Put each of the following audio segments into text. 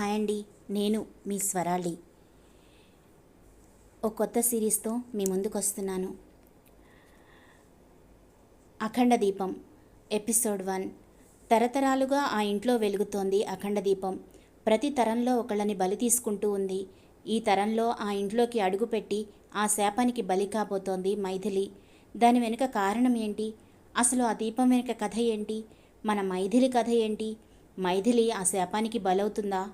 Hi అండి నేను మీ స్వరాళి ఓ కొత్త సిరీస్తో మీ ముందుకు వస్తున్నాను అఖండ దీపం ఎపిసోడ్ వన్. తరతరాలుగా ఆ ఇంట్లో వెలుగుతోంది అఖండ దీపం. ప్రతి తరంలో ఒకళ్ళని బలి తీసుకుంటూ ఉంది. ఈ తరంలో ఆ ఇంట్లోకి అడుగుపెట్టి ఆ శాపానికి బలి కాబోతోంది మైథిలి. దాని వెనుక కారణం ఏంటి? అసలు ఆ దీపం వెనుక కథ ఏంటి? మన మైథిలి కథ ఏంటి? మైథిలి ఆ శాపానికి బలవుతుందా?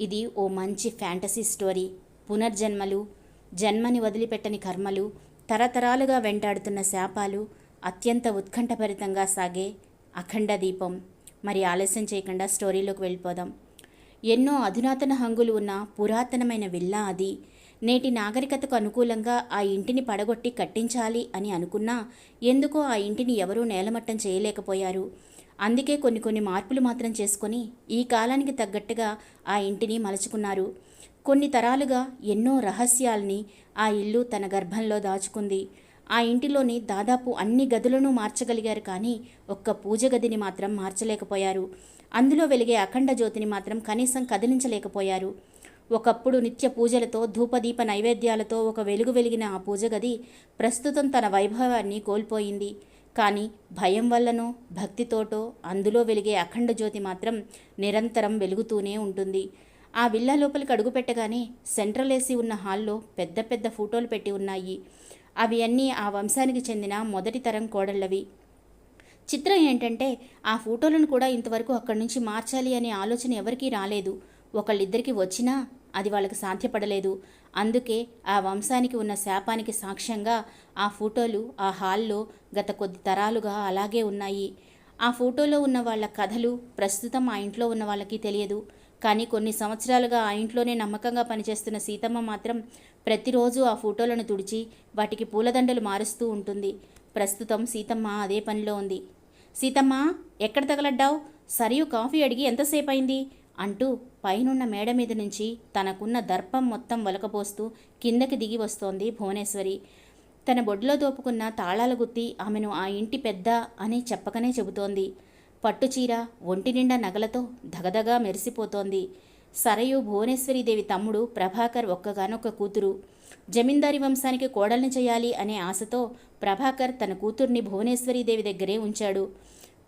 ఇది ఓ మంచి ఫ్యాంటసీ స్టోరీ. పునర్జన్మలు జన్మని వదిలిపెట్టని కర్మలు తరతరాలుగా వెంటాడుతున్న శాపాలు అత్యంత ఉత్కంఠభరితంగా సాగే అఖండ దీపం. మరి ఆలస్యం చేయకుండా స్టోరీలోకి వెళ్ళిపోదాం. ఎన్నో అధునాతన హంగులు ఉన్న పురాతనమైన విల్లా అది. నేటి నాగరికతకు అనుకూలంగా ఆ ఇంటిని పడగొట్టి కట్టించాలి అని అనుకున్నా ఎందుకో ఆ ఇంటిని ఎవరూ నేలమట్టం చేయలేకపోయారు. అందుకే కొన్ని కొన్ని మార్పులు మాత్రం చేసుకొని ఈ కాలానికి తగ్గట్టుగా ఆ ఇంటిని మలుచుకున్నారు. కొన్ని తరాలుగా ఎన్నో రహస్యాల్ని ఆ ఇల్లు తన గర్భంలో దాచుకుంది. ఆ ఇంటిలోని దాదాపు అన్ని గదులను మార్చగలిగారు కానీ ఒక్క పూజ గదిని మాత్రం మార్చలేకపోయారు. అందులో వెలిగే అఖండ జ్యోతిని మాత్రం కనీసం కదిలించలేకపోయారు. ఒకప్పుడు నిత్య పూజలతో ధూపదీప నైవేద్యాలతో ఒక వెలుగు వెలిగిన ఆ పూజ గది ప్రస్తుతం తన వైభవాన్ని కోల్పోయింది. కానీ భయం వల్లనో భక్తితోటో అందులో వెలిగే అఖండ జ్యోతి మాత్రం నిరంతరం వెలుగుతూనే ఉంటుంది. ఆ విల్లా లోపలికి అడుగుపెట్టగానే సెంట్రల్ ఏసీ ఉన్న హాల్లో పెద్ద పెద్ద ఫోటోలు పెట్టి ఉన్నాయి. అవి అన్నీ ఆ వంశానికి చెందిన మొదటి తరం కోడళ్ళవి. చిత్రం ఏంటంటే ఆ ఫోటోలను కూడా ఇంతవరకు అక్కడి నుంచి మార్చాలి అనే ఆలోచన ఎవరికీ రాలేదు. ఒకళ్ళిద్దరికి వచ్చినా అది వాళ్ళకి సాధ్యపడలేదు. అందుకే ఆ వంశానికి ఉన్న శాపానికి సాక్ష్యంగా ఆ ఫోటోలు ఆ హాల్లో గత కొద్ది తరాలుగా అలాగే ఉన్నాయి. ఆ ఫోటోలో ఉన్న వాళ్ళ కథలు ప్రస్తుతం ఆ ఇంట్లో ఉన్న వాళ్ళకి తెలియదు. కానీ కొన్ని సంవత్సరాలుగా ఆ ఇంట్లోనే నమ్మకంగా పనిచేస్తున్న సీతమ్మ మాత్రం ప్రతిరోజు ఆ ఫోటోలను తుడిచి వాటికి పూలదండలు మారుస్తూ ఉంటుంది. ప్రస్తుతం సీతమ్మ అదే పనిలో ఉంది. సీతమ్మ ఎక్కడ తగలడ్డావు? సరియు కాఫీ అడిగి ఎంతసేపు అయింది అంటూ పైనున్న మేడ మీద నుంచి తనకున్న దర్పం మొత్తం వలకపోస్తూ కిందకి దిగి వస్తోంది భువనేశ్వరి. తన బొడ్లో దోపుకున్న తాళాల గుత్తి ఆమెను ఆ ఇంటి పెద్ద అని చెప్పకనే చెబుతోంది. పట్టుచీర ఒంటి నిండా నగలతో దగదగా మెరిసిపోతోంది. సరయు భువనేశ్వరీదేవి తమ్ముడు ప్రభాకర్ ఒక్కగానొక్క కూతురు. జమీందారి వంశానికి కోడల్ని చేయాలి అనే ఆశతో ప్రభాకర్ తన కూతుర్ని భువనేశ్వరీదేవి దగ్గరే ఉంచాడు.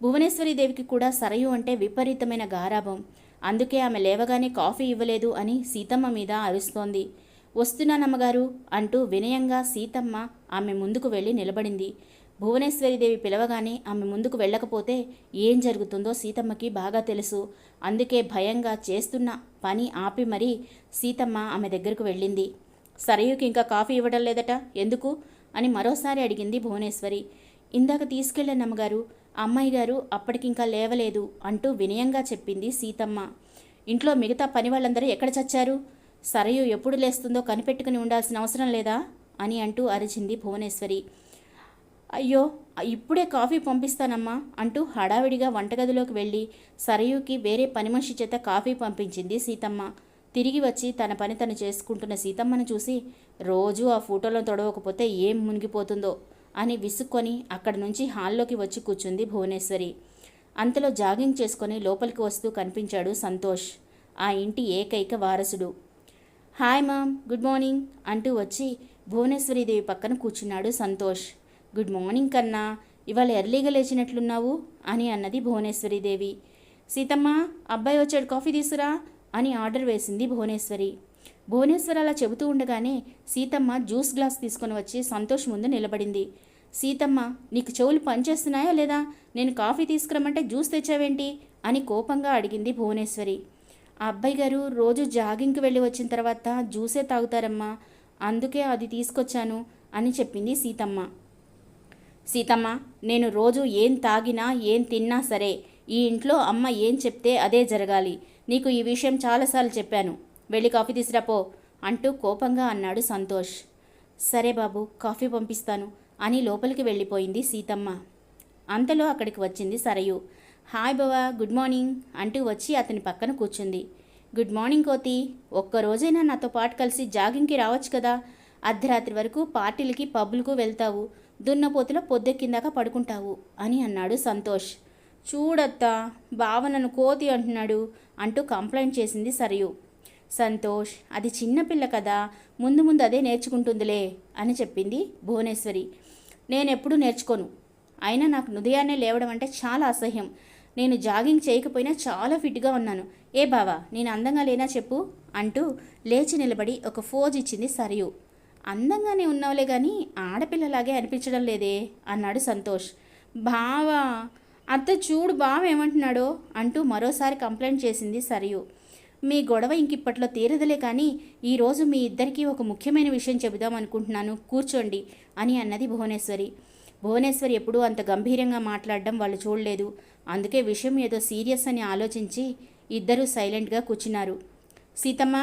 భువనేశ్వరీదేవికి కూడా సరయు అంటే విపరీతమైన గారాభం. అందుకే ఆమె లేవగానే కాఫీ ఇవ్వలేదు అని సీతమ్మ మీద అరుస్తోంది. వస్తున్నానమ్మగారు అంటూ వినయంగా సీతమ్మ ఆమె ముందుకు వెళ్ళి నిలబడింది. భువనేశ్వరిదేవి పిలవగానే ఆమె ముందుకు వెళ్ళకపోతే ఏం జరుగుతుందో సీతమ్మకి బాగా తెలుసు. అందుకే భయంగా చేస్తున్న పని ఆపి మరీ సీతమ్మ ఆమె దగ్గరకు వెళ్ళింది. సరయుకి ఇంకా కాఫీ ఇవ్వడం లేదట? ఎందుకు? అని మరోసారి అడిగింది భువనేశ్వరి. ఇందాక తీసుకెళ్ళాను అమ్మగారు అమ్మాయి గారు అప్పటికింకా లేవలేదు అంటూ వినయంగా చెప్పింది సీతమ్మ. ఇంట్లో మిగతా పని వాళ్ళందరూ ఎక్కడ చచ్చారు? సరయు ఎప్పుడు లేస్తుందో కనిపెట్టుకుని ఉండాల్సిన అవసరం లేదా? అని అంటూ అరిచింది భువనేశ్వరి. అయ్యో ఇప్పుడే కాఫీ పంపిస్తానమ్మా అంటూ హడావిడిగా వంటగదిలోకి వెళ్ళి సరయుకి వేరే పని మనిషి చేత కాఫీ పంపించింది సీతమ్మ. తిరిగి వచ్చి తన పని తను చేసుకుంటున్న సీతమ్మను చూసి రోజూ ఆ ఫోటోలను తొడవకపోతే ఏం మునిగిపోతుందో. అని విసుక్కొని అక్కడి నుంచి హాల్లోకి వచ్చి కూర్చుంది భువనేశ్వరి. అంతలో జాగింగ్ చేసుకొని లోపలికి వస్తూ కనిపించాడు సంతోష్ ఆ ఇంటి ఏకైక వారసుడు. హాయ్ మామ్ గుడ్ మార్నింగ్ అంటూ వచ్చి భువనేశ్వరీదేవి పక్కన కూర్చున్నాడు సంతోష్. గుడ్ మార్నింగ్ కన్నా ఇవాళ ఎర్లీగా లేచినట్లున్నావు అని అన్నది భువనేశ్వరీదేవి సీతమ్మ అబ్బాయి వచ్చాడు కాఫీ తీసురా అని ఆర్డర్ వేసింది భువనేశ్వరి. భువనేశ్వర్ అలా చెబుతూ ఉండగానే సీతమ్మ జ్యూస్ గ్లాస్ తీసుకొని వచ్చి సంతోష్ ముందు నిలబడింది. సీతమ్మ నీకు చెవులు పనిచేస్తున్నాయా లేదా? నేను కాఫీ తీసుకురమ్మంటే జ్యూస్ తెచ్చావేంటి? అని కోపంగా అడిగింది భువనేశ్వరి. ఆ అబ్బాయి గారు రోజు జాగింగ్కి వెళ్ళి వచ్చిన తర్వాత జ్యూసే తాగుతారమ్మా అందుకే అది తీసుకొచ్చాను అని చెప్పింది సీతమ్మ. సీతమ్మ నేను రోజు ఏం తాగినా ఏం తిన్నా సరే ఈ ఇంట్లో అమ్మ ఏం చెప్తే అదే జరగాలి. నీకు ఈ విషయం చాలాసార్లు చెప్పాను. వెళ్ళి కాఫీ తీసురాపో అంటూ కోపంగా అన్నాడు సంతోష్. సరే బాబు కాఫీ పంపిస్తాను. అని లోపలికి వెళ్ళిపోయింది సీతమ్మ. అంతలో అక్కడికి వచ్చింది సరయు. హాయ్ బావా గుడ్ మార్నింగ్ అంటూ వచ్చి అతని పక్కన కూర్చుంది. గుడ్ మార్నింగ్ కోతి. ఒక్కరోజైనా నాతో పాటు కలిసి జాగింగ్కి రావచ్చు కదా. అర్ధరాత్రి వరకు పార్టీలకి పబ్బులకు వెళ్తావు. దున్నపోతులో పొద్దెక్కిందాక పడుకుంటావు అని అన్నాడు సంతోష్. చూడత్తా బావ నన్ను కోతి అంటున్నాడు అంటూ కంప్లైంట్ చేసింది సరియు. సంతోష్ అది చిన్నపిల్ల కదా. ముందు ముందు అదే నేర్చుకుంటుందిలే అని చెప్పింది భువనేశ్వరి. నేనెప్పుడూ నేర్చుకోను. అయినా నాకు ఉదయాన్నే లేవడం అంటే చాలా అసహ్యం. నేను జాగింగ్ చేయకపోయినా చాలా ఫిట్గా ఉన్నాను. ఏ బావా నేను అందంగా లేనా చెప్పు? అంటూ లేచి నిలబడి ఒక ఫోజ్ ఇచ్చింది సరియు. అందంగానే ఉన్నావులే కానీ ఆడపిల్లలాగే అనిపించడం లేదే? అన్నాడు సంతోష్. బావా అత్త చూడు బావ ఏమంటున్నాడో అంటూ మరోసారి కంప్లైంట్ చేసింది సరియు. మీ గొడవ ఇంకిప్పట్లో తీరదులే కానీ ఈరోజు మీ ఇద్దరికీ ఒక ముఖ్యమైన విషయం చెబుదాం అనుకుంటున్నాను. కూర్చోండి అని అన్నది భువనేశ్వరి. భువనేశ్వరి ఎప్పుడూ అంత గంభీరంగా మాట్లాడడం వాళ్ళు చూడలేదు. అందుకే విషయం ఏదో సీరియస్ అని ఆలోచించి ఇద్దరూ సైలెంట్గా కూర్చున్నారు. సీతమ్మ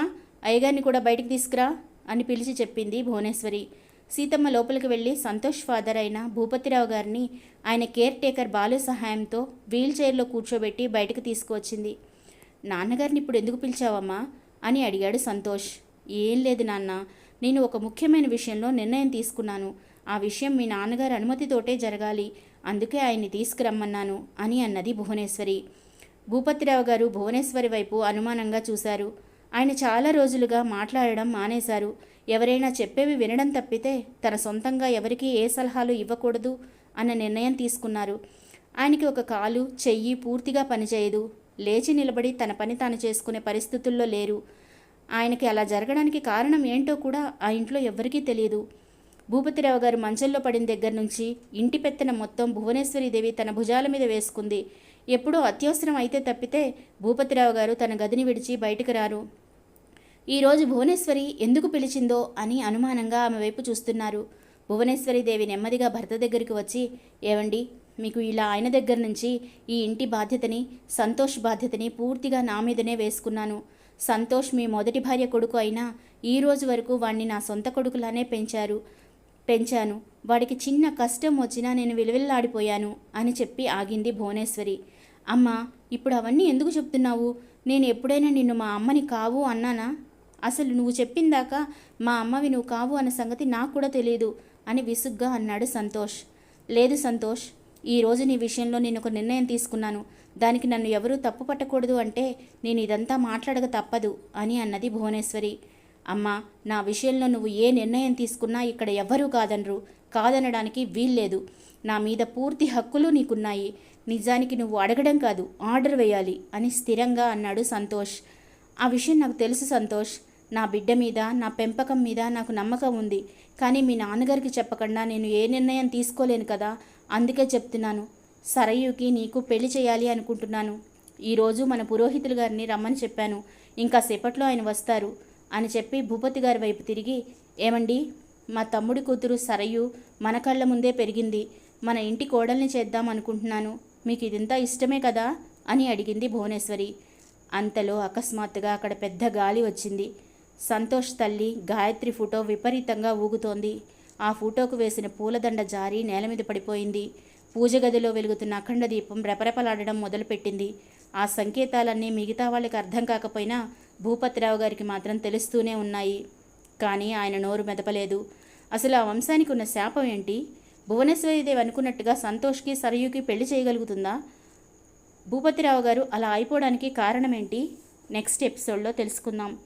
అయ్యగారిని కూడా బయటికి తీసుకురా అని పిలిచి చెప్పింది భువనేశ్వరి. సీతమ్మ లోపలికి వెళ్ళి సంతోష్ ఫాదర్ అయిన భూపతిరావు గారిని ఆయన కేర్ టేకర్ బాలు సహాయంతో వీల్ చైర్లో కూర్చోబెట్టి బయటకు తీసుకువచ్చింది. నాన్నగారిని ఇప్పుడు ఎందుకు పిలిచావమ్మా? అని అడిగాడు సంతోష్. ఏం లేదు నాన్న నేను ఒక ముఖ్యమైన విషయంలో నిర్ణయం తీసుకున్నాను. ఆ విషయం మీ నాన్నగారి అనుమతితోటే జరగాలి. అందుకే ఆయన్ని తీసుకురమ్మన్నాను అని అన్నది భువనేశ్వరి. భూపతిరావు గారు భువనేశ్వరి వైపు అనుమానంగా చూశారు. ఆయన చాలా రోజులుగా మాట్లాడడం మానేశారు. ఎవరైనా చెప్పేవి వినడం తప్పితే తన సొంతంగా ఎవరికీ ఏ సలహాలు ఇవ్వకూడదు అన్న నిర్ణయం తీసుకున్నారు. ఆయనకి ఒక కాలు చెయ్యి పూర్తిగా పనిచేయదు. లేచి నిలబడి తన పని తాను చేసుకునే పరిస్థితుల్లో లేరు. ఆయనకి అలా జరగడానికి కారణం ఏంటో కూడా ఆ ఇంట్లో ఎవ్వరికీ తెలియదు. భూపతిరావు గారు మంచంలో పడిన దగ్గర నుంచి ఇంటి పెత్తన మొత్తం భువనేశ్వరీదేవి తన భుజాల మీద వేసుకుంది. ఎప్పుడో అత్యవసరం అయితే తప్పితే భూపతిరావు గారు తన గదిని విడిచి బయటకు రారు. ఈరోజు భువనేశ్వరి ఎందుకు పిలిచిందో అని అనుమానంగా ఆమె వైపు చూస్తున్నారు. భువనేశ్వరీదేవి నెమ్మదిగా భర్త దగ్గరికి వచ్చి ఏవండి మీకు ఇలా ఆయన దగ్గర నుంచి ఈ ఇంటి బాధ్యతని సంతోష్ బాధ్యతని పూర్తిగా నా మీదనే వేసుకున్నాను. సంతోష్ మీ మొదటి భార్య కొడుకు అయినా ఈ రోజు వరకు వాణ్ణి నా సొంత కొడుకులానే పెంచారు. పెంచాను. వాడికి చిన్న కష్టం వచ్చినా నేను విలువిల్లాడిపోయాను అని చెప్పి ఆగింది భువనేశ్వరి. అమ్మా ఇప్పుడు అవన్నీ ఎందుకు చెప్తున్నావు? నేను ఎప్పుడైనా నిన్ను మా అమ్మని కావు అన్నానా? అసలు నువ్వు చెప్పిందాక మా అమ్మవి నువ్వు కావు అన్న సంగతి నాకు కూడా తెలియదు అని విసుగ్గా అన్నాడు సంతోష్. లేదు సంతోష్ ఈ రోజు నీ విషయంలో నేను ఒక నిర్ణయం తీసుకున్నాను. దానికి నన్ను ఎవరూ తప్పు పట్టకూడదు అంటే నేను ఇదంతా మాట్లాడక తప్పదు అని అన్నది భువనేశ్వరి. అమ్మా నా విషయంలో నువ్వు ఏ నిర్ణయం తీసుకున్నా ఇక్కడ ఎవ్వరూ కాదనరు. కాదనడానికి వీల్లేదు. నా మీద పూర్తి హక్కులు నీకున్నాయి. నిజానికి నువ్వు అడగడం కాదు ఆర్డర్ వేయాలి అని స్థిరంగా అన్నాడు సంతోష్. ఆ విషయం నాకు తెలుసు సంతోష్. నా బిడ్డ మీద నా పెంపకం మీద నాకు నమ్మకం ఉంది. కానీ మీ నాన్నగారికి చెప్పకుండా నేను ఏ నిర్ణయం తీసుకోలేను కదా? అందుకే చెప్తున్నాను సరయుకి నీకు పెళ్ళి చేయాలి అనుకుంటున్నాను. ఈరోజు మన పురోహితులు గారిని రమ్మని చెప్పాను. ఇంకా సేపట్లో ఆయన వస్తారు అని చెప్పి భూపతి గారి వైపు తిరిగి ఏమండి? మా తమ్ముడి కూతురు సరయు మన కళ్ళ ముందే పెరిగింది. మన ఇంటి కోడల్ని చేద్దాం అనుకుంటున్నాను. మీకు ఇదంతా ఇష్టమే కదా? అని అడిగింది భువనేశ్వరి. అంతలో అకస్మాత్తుగా అక్కడ పెద్ద గాలి వచ్చింది. సంతోష్ తల్లి గాయత్రి ఫోటో విపరీతంగా ఊగుతోంది. ఆ ఫోటోకు వేసిన పూలదండ జారి నేల మీద పడిపోయింది. పూజ గదిలో వెలుగుతున్న అఖండ దీపం రెపరెపలాడడం మొదలుపెట్టింది. ఆ సంకేతాలన్నీ మిగతా వాళ్ళకి అర్థం కాకపోయినా భూపతిరావు గారికి మాత్రం తెలుస్తూనే ఉన్నాయి. కానీ ఆయన నోరు మెదపలేదు. అసలు ఆ వంశానికి ఉన్న శాపం ఏంటి? భువనేశ్వరిదేవి అనుకున్నట్టుగా సంతోష్కి సరయుకి పెళ్ళి చేయగలుగుతుందా? భూపతిరావు గారు అలా అయిపోవడానికి కారణం ఏంటి? నెక్స్ట్ ఎపిసోడ్లో తెలుసుకుందాం.